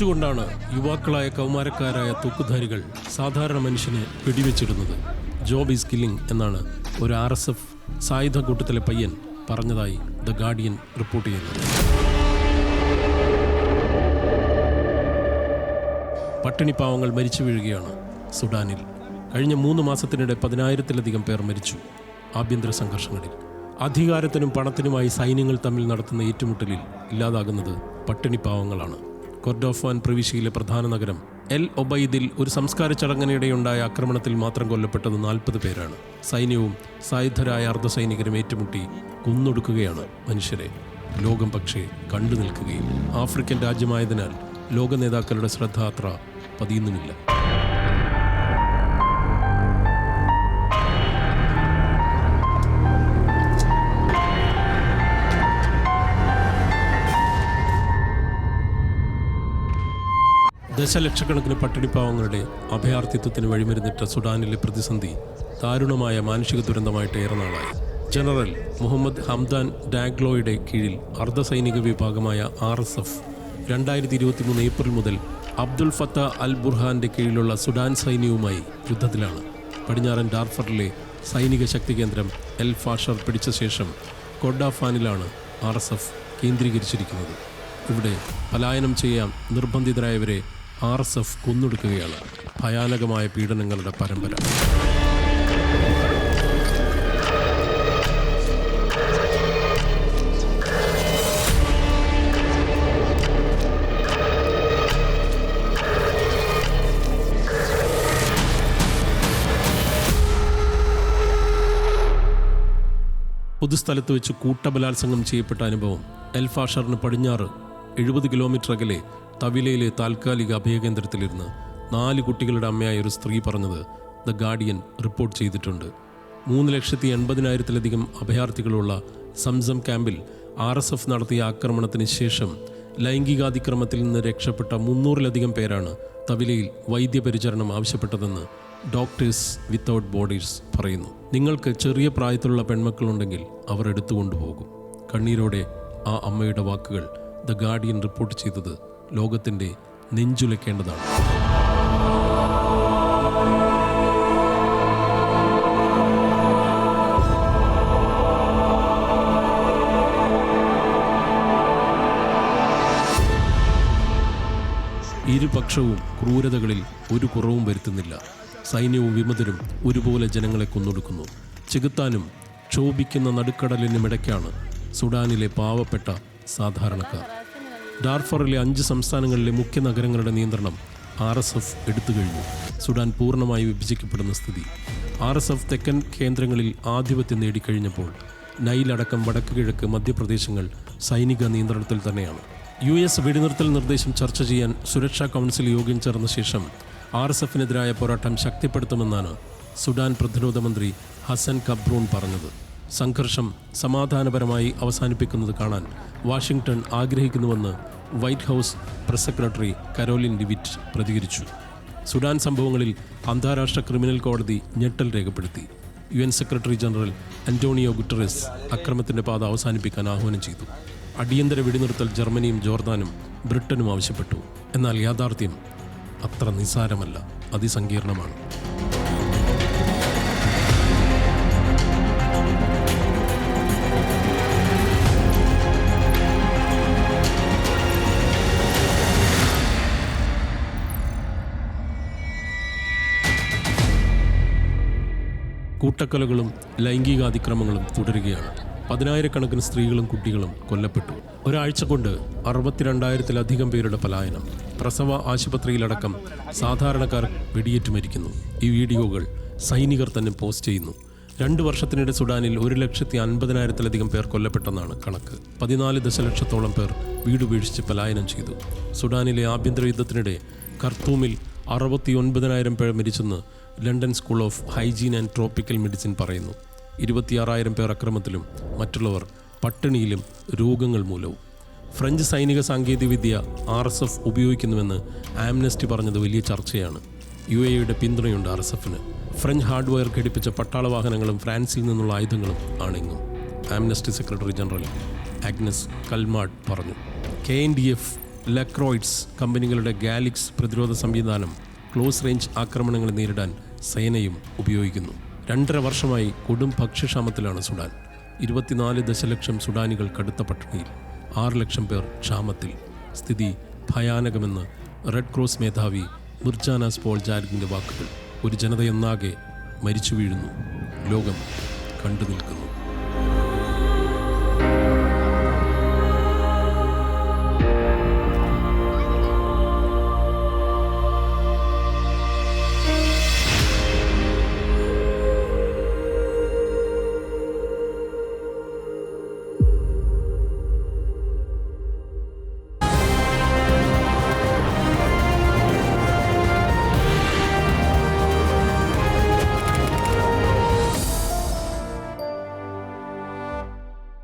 ചിരിച്ചുകൊണ്ടാണ് യുവാക്കളായ കൗമാരക്കാരായ തൂക്കുധാരികൾ സാധാരണ മനുഷ്യനെ പിടിവെച്ചിരുന്നത് job is killing എന്നാണ് ഒരു ആർ എസ് എഫ് സായുധ കൂട്ടത്തിലെ പയ്യൻ പറഞ്ഞതായി ദ ഗാർഡിയൻ റിപ്പോർട്ട് ചെയ്യുന്നത് പട്ടിണി പാവങ്ങൾ മരിച്ചു വീഴുകയാണ് സുഡാനിൽ. കഴിഞ്ഞ മൂന്ന് മാസത്തിനിടെ പതിനായിരത്തിലധികം പേർ മരിച്ചു ആഭ്യന്തര സംഘർഷങ്ങളിൽ. അധികാരത്തിനും പണത്തിനുമായി സൈന്യങ്ങൾ തമ്മിൽ നടത്തുന്ന ഏറ്റുമുട്ടലിൽ ഇല്ലാതാകുന്നത് പട്ടിണി പാവങ്ങളാണ്. കൊർഡോഫാൻ പ്രവിശ്യയിലെ പ്രധാന നഗരം എൽ ഒബൈദിൽ ഒരു സംസ്കാര ചടങ്ങിനിടെയുണ്ടായ ആക്രമണത്തിൽ മാത്രം കൊല്ലപ്പെട്ടത് നാൽപ്പത് പേരാണ്. സൈന്യവും സായുധരായ അർദ്ധസൈനികരും ഏറ്റുമുട്ടി കൊന്നൊടുക്കുകയാണ് മനുഷ്യരെ. ലോകം പക്ഷേ കണ്ടു നിൽക്കുകയും ആഫ്രിക്കൻ രാജ്യമായതിനാൽ ലോക നേതാക്കളുടെ ശ്രദ്ധ അത്ര പതിയുന്നുമില്ല. ദശലക്ഷക്കണക്കിന് പട്ടിണിപ്പാവങ്ങളുടെ അഭയാർത്ഥിത്വത്തിന് വഴിമരുന്നിട്ട സുഡാനിലെ പ്രതിസന്ധി ദാരുണമായ മാനുഷിക ദുരന്തമായിട്ട് ഏറെ നാളായി ജനറൽ മുഹമ്മദ് ഹംദാൻ ഡാഗ്ലോയുടെ കീഴിൽ അർദ്ധസൈനിക വിഭാഗമായ ആർ എസ് എഫ് രണ്ടായിരത്തി ഇരുപത്തി മൂന്ന് ഏപ്രിൽ മുതൽ അബ്ദുൽ ഫത്ത അൽ ബുർഹാന്റെ കീഴിലുള്ള സുഡാൻ സൈന്യവുമായി യുദ്ധത്തിലാണ്. പടിഞ്ഞാറൻ ഡാർഫറിലെ സൈനിക ശക്തി കേന്ദ്രം എൽ ഫാഷർ പിടിച്ച ശേഷം കൊഡാഫാനിലാണ് ആർ എസ് എഫ് കേന്ദ്രീകരിച്ചിരിക്കുന്നത്. ഇവിടെ പലായനം ചെയ്യാൻ നിർബന്ധിതരായവരെ ആർ എസ് എഫ് കൊന്നൊടുക്കുകയാണ് ഭയാനകമായ പീഡനങ്ങളുടെ പരമ്പര. പൊതുസ്ഥലത്ത് വെച്ച് കൂട്ടബലാത്സംഗം ചെയ്യപ്പെട്ട അനുഭവം എൽഫാഷറിന് പടിഞ്ഞാറ് എഴുപത് കിലോമീറ്റർ അകലെ തവിലയിലെ താൽക്കാലിക അഭയകേന്ദ്രത്തിലിരുന്ന് നാല് കുട്ടികളുടെ അമ്മയായ ഒരു സ്ത്രീ പറഞ്ഞത് ദ ഗാർഡിയൻ റിപ്പോർട്ട് ചെയ്തിട്ടുണ്ട്. മൂന്ന് ലക്ഷത്തി എൺപതിനായിരത്തിലധികം അഭയാർത്ഥികളുള്ള സംസം ക്യാമ്പിൽ ആർ എസ് എഫ് നടത്തിയ ആക്രമണത്തിന് ശേഷം ലൈംഗികാതിക്രമത്തിൽ നിന്ന് രക്ഷപ്പെട്ട മുന്നൂറിലധികം പേരാണ് തവിലയിൽ വൈദ്യപരിചരണം ആവശ്യപ്പെട്ടതെന്ന് ഡോക്ടേഴ്സ് വിത്തൗട്ട് ബോഡീസ് പറയുന്നു. നിങ്ങൾക്ക് ചെറിയ പ്രായത്തിലുള്ള പെൺമക്കളുണ്ടെങ്കിൽ അവർ എടുത്തുകൊണ്ടുപോകും. കണ്ണീരോടെ ആ അമ്മയുടെ വാക്കുകൾ ദ ഗാർഡിയൻ റിപ്പോർട്ട് ചെയ്തത് ലോകത്തിന്റെ നെഞ്ചുലയ്ക്കേണ്ടതാണ് ഇരുപക്ഷവും ക്രൂരതകളിൽ ഒരു കുറവും വരുത്തുന്നില്ല. സൈന്യവും വിമതരും ഒരുപോലെ ജനങ്ങളെ കൊന്നൊടുക്കുന്നു. ചെകുത്താനും ക്ഷോഭിക്കുന്ന നടുക്കടലിനുമിടയ്ക്കാണ് സുഡാനിലെ പാവപ്പെട്ട സാധാരണക്കാർ. ഡാർഫറിലെ അഞ്ച് സംസ്ഥാനങ്ങളിലെ മുഖ്യ നഗരങ്ങളുടെ നിയന്ത്രണം ആർ എസ് എഫ് എടുത്തു കഴിഞ്ഞു. സുഡാൻ പൂർണമായി വിഭജിക്കപ്പെടുന്ന സ്ഥിതി. ആർ എസ് എഫ് തെക്കൻ കേന്ദ്രങ്ങളിൽ ആധിപത്യം നേടിക്കഴിഞ്ഞപ്പോൾ നൈലടക്കം വടക്ക് കിഴക്ക് മധ്യപ്രദേശങ്ങൾ സൈനിക നിയന്ത്രണത്തിൽ തന്നെയാണ്. യു എസ് വെടിനിർത്തൽ നിർദ്ദേശം ചർച്ച ചെയ്യാൻ സുരക്ഷാ കൗൺസിൽ യോഗം ചേർന്ന ശേഷം ആർ എസ് എഫിനെതിരായ പോരാട്ടം ശക്തിപ്പെടുത്തുമെന്നാണ് സുഡാൻ പ്രതിരോധ മന്ത്രി ഹസൻ കബ്രൂൺ പറഞ്ഞത്. സംഘർഷം സമാധാനപരമായി അവസാനിപ്പിക്കുന്നത് കാണാൻ വാഷിംഗ്ടൺ ആഗ്രഹിക്കുന്നുവെന്ന് White House press secretary Karoline Leavitt പ്രതികരിച്ചു. സുഡാൻ സംഭവങ്ങളിൽ അന്താരാഷ്ട്ര ക്രിമിനൽ കോടതി ഞെട്ടൽ രേഖപ്പെടുത്തി. U N secretary general Antonio Guterres അക്രമത്തിന്റെ പാത അവസാനിപ്പിക്കാൻ ആഹ്വാനം ചെയ്തു. അടിയന്തര വെടിനിർത്തൽ ജർമ്മനിയും ജോർദാനും ബ്രിട്ടനും ആവശ്യപ്പെട്ടു. എന്നാൽ യാഥാർത്ഥ്യം അത്ര നിസ്സാരമല്ല അതിസങ്കീർണമാണ്. കൂട്ടക്കൊലകളും ലൈംഗികാതിക്രമങ്ങളും തുടരുകയാണ്. പതിനായിരക്കണക്കിന് സ്ത്രീകളും കുട്ടികളും കൊല്ലപ്പെട്ടു. ഒരാഴ്ച കൊണ്ട് അറുപത്തിരണ്ടായിരത്തിലധികം പേരുടെ പലായനം. പ്രസവ ആശുപത്രിയിലടക്കം സാധാരണക്കാർ വെടിയേറ്റ് മരിക്കുന്നു. ഈ വീഡിയോകൾ സൈനികർ തന്നെ പോസ്റ്റ് ചെയ്യുന്നു. രണ്ട് വർഷത്തിനിടെ സുഡാനിൽ ഒരു ലക്ഷത്തി അൻപതിനായിരത്തിലധികം പേർ കൊല്ലപ്പെട്ടെന്നാണ് കണക്ക്. പതിനാല് ദശലക്ഷത്തോളം പേർ വീട് വീഴ്ച പലായനം ചെയ്തു. സുഡാനിലെ ആഭ്യന്തര യുദ്ധത്തിനിടെ ഖർത്തൂമിൽ അറുപത്തി ഒൻപതിനായിരം പേർ മരിച്ചെന്ന് London school of hygiene and tropical medicine പറയുന്നു. ഇരുപത്തിയാറായിരം പേർ അക്രമത്തിലും മറ്റുള്ളവർ പട്ടിണിയിലും രോഗങ്ങൾ മൂലവും. ഫ്രഞ്ച് സൈനിക സാങ്കേതികവിദ്യ ആർ എസ് എഫ് ഉപയോഗിക്കുന്നുവെന്ന് ആംനസ്റ്റി പറഞ്ഞത് വലിയ ചർച്ചയാണ്. യു എയുടെ പിന്തുണയുണ്ട് ആർ എസ് എഫിന് ഫ്രഞ്ച് ഹാർഡ്വെയർ ഘടിപ്പിച്ച പട്ടാള വാഹനങ്ങളും ഫ്രാൻസിൽ നിന്നുള്ള ആയുധങ്ങളും ആണെങ്ങും Amnesty secretary general Agnes Callamard പറഞ്ഞു. K N D F Lacroix കമ്പനികളുടെ ഗാലിക്സ് പ്രതിരോധ സംവിധാനം ക്ലോസ് റേഞ്ച് ആക്രമണങ്ങളെ നേരിടാൻ സേനയും ഉപയോഗിക്കുന്നു. രണ്ടര വർഷമായി കൊടും ഭക്ഷ്യക്ഷാമത്തിലാണ് സുഡാൻ. ഇരുപത്തിനാല് ദശലക്ഷം സുഡാനികൾ കടുത്ത പട്ടിണിയിൽ. ആറ് ലക്ഷം പേർ ക്ഷാമത്തിൽ. സ്ഥിതി ഭയാനകമെന്ന് റെഡ് ക്രോസ് മേധാവി മിർജാനാസ് പോൾ ജാരിഗിന്റെ വാക്കുകൾ. ഒരു ജനതയൊന്നാകെ മരിച്ചു വീഴുന്നു. ലോകം കണ്ടു നിൽക്കുന്നു.